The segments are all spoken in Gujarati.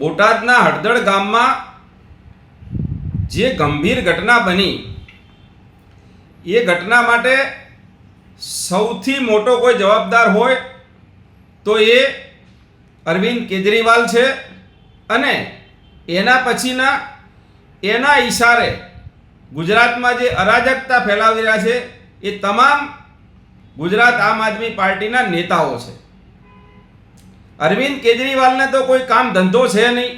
બોટાદના હળદળ ગામમાં જે ગંભીર ઘટના બની, એ ઘટના માટે સૌથી મોટો કોઈ જવાબદાર હોય તો એ અરવિંદ કેજરીવાલ છે અને એના પછીના, એના ઈશારે ગુજરાતમાં જે અરાજકતા ફેલાવી રહ્યા છે, એ તમામ ગુજરાત આમ આદમી પાર્ટીના નેતાઓ છે. અરવિંદ કેજરીવાલને તો કોઈ કામ ધંધો છે નહીં.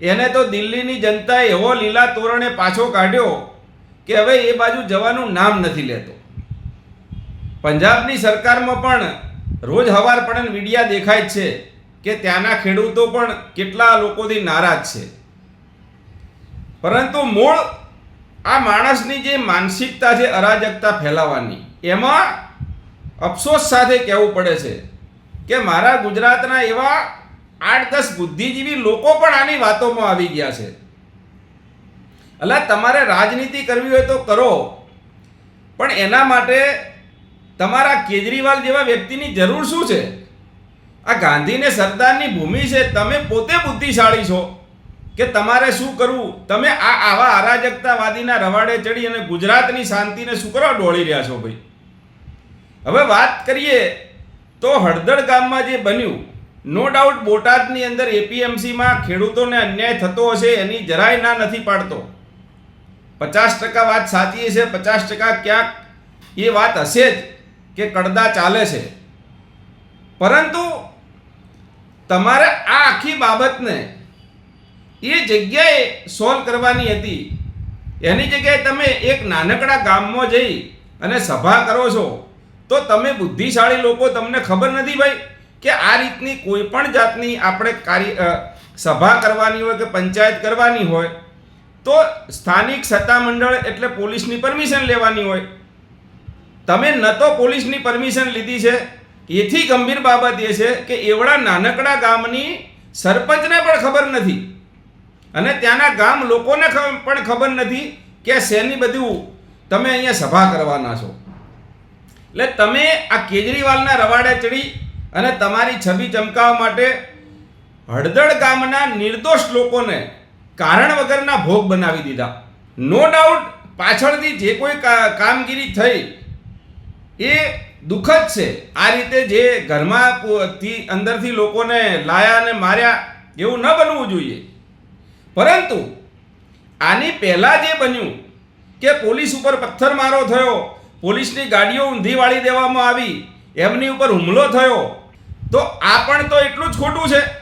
એને તો દિલ્હીની જનતાએ એવો લીલા તોરણે પાછો કાઢ્યો કે હવે એ બાજુ જવાનું નામ નથી લેતો. પંજાબની સરકારમાં પણ રોજ હવાર પડે મીડિયા દેખાય છે કે ત્યાંના ખેડૂતો પણ કેટલા લોકોથી નારાજ છે. પરંતુ મૂળ આ માણસની જે માનસિકતા છે અરાજકતા ફેલાવવાની એમાં અફસોસ સાથે કહેવું પડે છે કે મારા ગુજરાતના એવા આઠ દસ બુદ્ધિજીવી લોકો પણ આની વાતોમાં આવી ગયા છે. એટલે તમારે રાજનીતિ કરવી હોય તો કરો. પણ એના માટે તમારા કેજરીવાલ જેવા વ્યક્તિની જરૂર શું છે? આ ગાંધીને સરદારની ભૂમિ છે, તમે પોતે બુદ્ધિશાળી છો. કે તમારે શું કરવું? તમે આ આવા અરાજકતાવાદીના રવાડે ચડી અને ગુજરાતની શાંતિને શું કરવા ડોળી રહ્યા છો ભાઈ? હવે વાત કરીએ તો હળદર ગામમાં જે બન્યું, નો ડાઉટ બોટાદની અંદર એપીએમસીમાં ખેડૂતોને અન્યાય થતો હશે એની જરાય ના નથી પાડતો. પચાસ ટકા વાત સાચી છે, પચાસ ટકા ક્યાંક એ વાત હશે જ કે કડદા ચાલે છે. પરંતુ તમારે આ આખી બાબતને એ જગ્યાએ સોલ્વ કરવાની હતી. એની જગ્યાએ તમે એક નાનકડા ગામમાં જઈ અને સભા કરો છો. તો તમે બુદ્ધિશાળી લોકો, તમને ખબર નથી ભાઈ કે આ રીતની કોઈ પણ જાતની આપણે કાર્ય સભા કરવાની હોય કે પંચાયત કરવાની હોય, તો સ્થાનિક સત્તામંડળ એટલે પોલીસની પરમિશન લેવાની હોય. તમે ન તો પોલીસની પરમિશન લીધી છે, એથી ગંભીર બાબત એ છે કે એવડા નાનકડા ગામની સરપંચને પણ ખબર નથી. અને ત્યાંના ગામ લોકોને પણ ખબર નથી કે શેની બધું તમે અહીંયા સભા કરવાના છો. એટલે તમે આ કેજરીવાલના રવાડે ચડી અને તમારી છબી ચમકાવવા માટે હળદળ ગામના નિર્દોષ લોકોને કારણ વગરના ભોગ બનાવી દીધા. નો ડાઉટ પાછળથી જે કોઈ કામગીરી થઈ, એ દુઃખદ છે. આ રીતે જે ઘરમાં અંદરથી લોકોને લાયા અને માર્યા એવું ન બનવું જોઈએ. પરંતુ આની પહેલાં જે બન્યું કે પોલીસ ઉપર પથ્થરમારો થયો પોલીસની ગાડીઓ ઊંધી વાળી દેવામાં આવી. એમની ઉપર હુમલો થયો. તો આ પણ તો એટલું જ ખોટું છે.